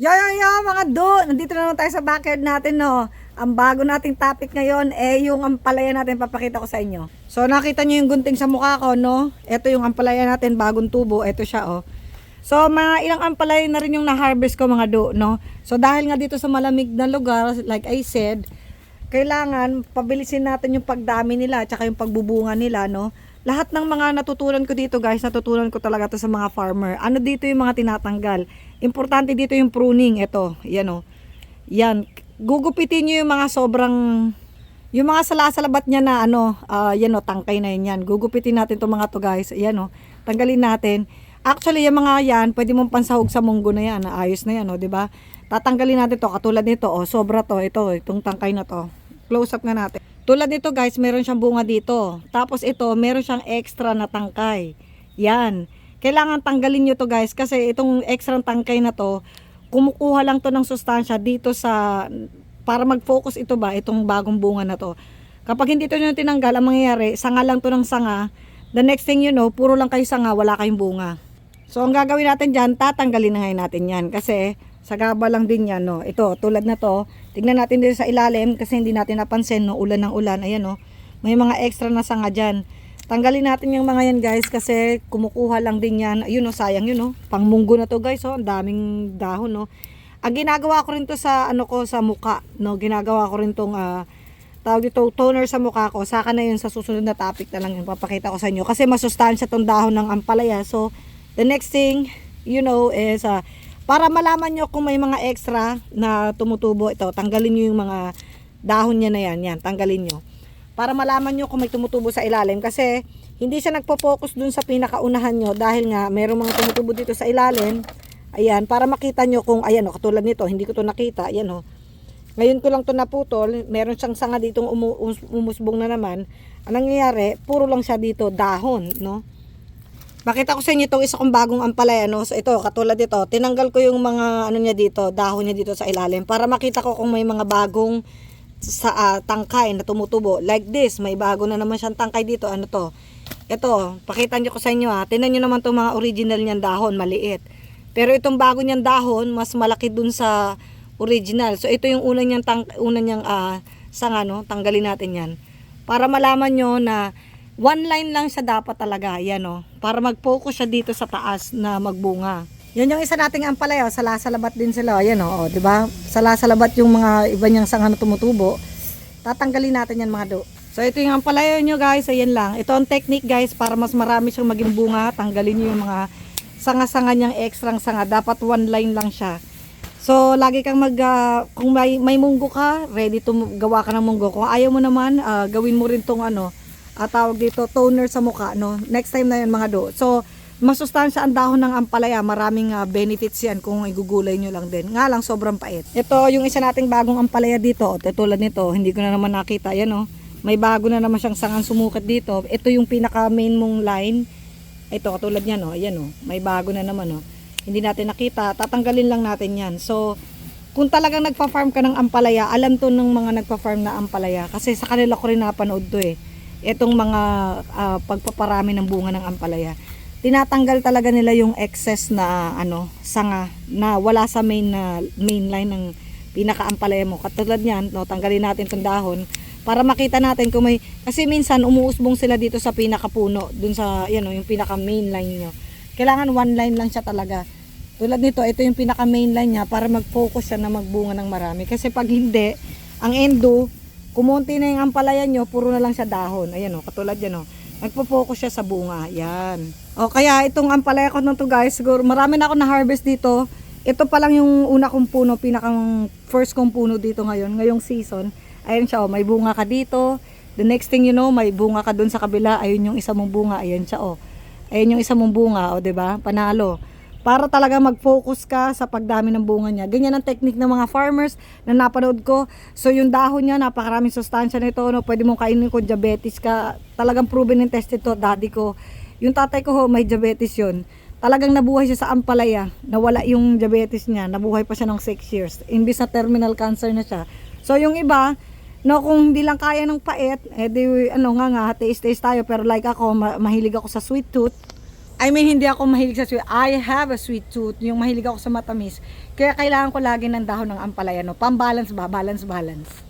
Yo, yo, yo, mga do! Nandito na naman tayo sa backyard natin, no? Ang bago nating topic ngayon, eh, yung ampalaya natin, papakita ko sa inyo. So, nakita nyo yung gunting sa mukha ko, no? Ito yung ampalaya natin, bagong tubo. Ito siya, oh. So, mga ilang ampalaya na rin yung na-harvest ko, mga do, no? So, dahil nga dito sa malamig na lugar, like I said, kailangan pabilisin natin yung pagdami nila, tsaka yung pagbubunga nila, no? Lahat ng mga natutunan ko dito, guys, natutunan ko talaga to sa mga farmer. Ano dito yung mga tinatanggal? Importante dito yung pruning. Ito, yan o. Yan. Gugupitin nyo yung mga sobrang, yung mga salasalabat niya na ano, ah, yan o, tangkay na yun yan. Gugupitin natin itong mga to, guys. Yan o. Tanggalin natin. Actually, yung mga yan, pwede mong pansahog sa munggo na yan. Ayos na yan, o, ba? Tatanggalin natin to katulad nito, o, sobra to, ito, itong tangkay na to. Close up nga natin. Tulad nito guys, meron siyang bunga dito. Tapos ito, meron siyang extra na tangkay. Yan. Kailangan tanggalin nyo to guys kasi itong extra tangkay na to, kumukuha lang to ng sustansya dito sa, para mag-focus ito ba, itong bagong bunga na to. Kapag hindi to nyo tinanggal, ang mangyayari, sanga lang to ng sanga, the next thing you know, puro lang kayo sanga, wala kayong bunga. So, ang gagawin natin dyan, tatanggalin na ngayon natin yan. Kasi, sagaba lang din yan, no. Ito, tulad na to. Tignan natin din sa ilalim kasi hindi natin napansin, no. Ulan ng ulan. Ayan, no. May mga extra na sanga dyan. Tanggalin natin yung mga yan, guys, kasi kumukuha lang din yan. Ayun, no, sayang yun, no. Pangmunggo na to, guys, oh. Ang daming dahon, no. Ang ginagawa ko rin to sa, ano ko, sa muka, no. Ginagawa ko rin tong, ah, tawag dito, toner sa mukha ko. Saka na yun sa susunod na topic na lang yung papakita ko sa inyo. Kasi masustansya tong dahon ng ampalaya. So, the next thing, you know, is, ah, para malaman nyo kung may mga extra na tumutubo, ito, tanggalin nyo yung mga dahon niya na yan. Yan, tanggalin nyo. Para malaman nyo kung may tumutubo sa ilalim. Kasi, hindi siya nagpo-focus dun sa pinakaunahan nyo dahil nga mayroong mga tumutubo dito sa ilalim. Ayan, para makita nyo kung, ayan o, katulad nito, hindi ko to nakita, ayan o. Ngayon ko lang to naputol, meron siyang sanga ditong umu- us- umusbong na naman. Ang nangyayari, puro lang siya dito, dahon, no? Makita ko sa inyo itong isa kong bagong ampalaya, no? So, ito, katulad dito, tinanggal ko yung mga, ano niya dito, dahon niya dito sa ilalim, para makita ko kung may mga bagong sa ah, tangkay na tumutubo. Like this, may bago na naman siyang tangkay dito. Ano to? Ito, pakita niyo ko sa inyo ha. Tingnan niyo naman itong mga original niyan dahon, maliit. Pero itong bago niyan dahon, mas malaki dun sa original. So ito yung una niyang tang una niyang ah, sanga no, tanggalin natin 'yan. Para malaman nyo na one line lang siya dapat talaga, yan o. Para mag-focus siya dito sa taas na magbunga. Yan yung isa nating ampalaya, salasalabat din sila, yan o, 'di ba? Salasalabat yung mga iba niyang sanga na tumutubo. Tatanggalin natin yan mga do. So ito yung ampalaya nyo guys, ayan lang. Ito ang technique guys para mas marami siyang maging bunga. Tanggalin nyo yung mga sanga-sanga niyang extrang sanga. Dapat one line lang siya. So, lagi kang mag, ah, kung may, may munggo ka, ready to gawa ka ng munggo. Kung ayaw mo naman, ah, gawin mo rin tong ano, ah, tawag dito, toner sa mukha, no? Next time na yun mga do. So, masustansya ang dahon ng ampalaya. Maraming ah, benefits yan kung igugulay nyo lang din. Nga lang, sobrang pait. Ito, yung isa nating bagong ampalaya dito. O, tulad nito, hindi ko na naman nakita. Yan, oh. May bago na naman siyang sangang sumukat dito. Ito yung pinaka main mong line. Ito, katulad niyan, oh. Ayan, oh. May bago na naman, oh. Hindi natin nakita. Tatanggalin lang natin yan. So, kung talagang nagpa-farm ka ng ampalaya, alam to ng mga nagpa-farm na ampalaya. Kasi sa kanila ko rin napanood to eh. Itong mga ah, pagpaparami ng bunga ng ampalaya. Tinatanggal talaga nila yung excess na ano, sanga na wala sa main na main line ng pinaka-ampalaya mo. Katulad niyan, no, tanggalin natin tong dahon para makita natin kung may kasi minsan umuusbong sila dito sa pinakapuno, dun sa yan oh, yung pinaka main line nyo. Kailangan one line lang siya talaga. Tulad nito, ito yung pinaka main line niya para mag-focus siya na magbunga ng marami. Kasi pag hindi, ang endo, kumunti na yung ampalaya nyo, puro na lang siya dahon. Ayan o, katulad yan o. Nagpo-focus siya sa bunga. Yan. O kaya itong ampalaya ko nito guys, siguro marami na ako na-harvest dito. Ito pa lang yung una kong puno, pinakang first kong puno dito ngayon, ngayong season. Ayan siya, oh, may bunga ka dito. The next thing you know, may bunga ka dun sa kabila. Ayun yung isa mong bunga. Ayan siya, oh. Ayan yung isa mong bunga, oh, 'di ba? Panalo. Para talaga mag-focus ka sa pagdami ng bunga niya. Ganyan ang technique ng mga farmers na napanood ko. So yung dahon niya, napakaraming sustansya nito. No? Pwede mong kainin kung diabetes ka. Talagang proven and tested to, daddy ko. Yung tatay ko ho, may diabetes yun. Talagang nabuhay siya sa ampalaya. Nawala yung diabetes niya. Nabuhay pa siya ng 6 years. Imbis na terminal cancer na siya. So yung iba, no, kung hindi lang kaya ng pait, eh di, ano nga nga, taste-taste tayo. Pero like ako, ma- mahilig ako sa sweet tooth. I mean, hindi ako mahilig sa sweet. I have a sweet tooth. Yung mahilig ako sa matamis. Kaya kailangan ko lagi ng dahon ng ampalaya, no? Pambalance ba? Balance, balance.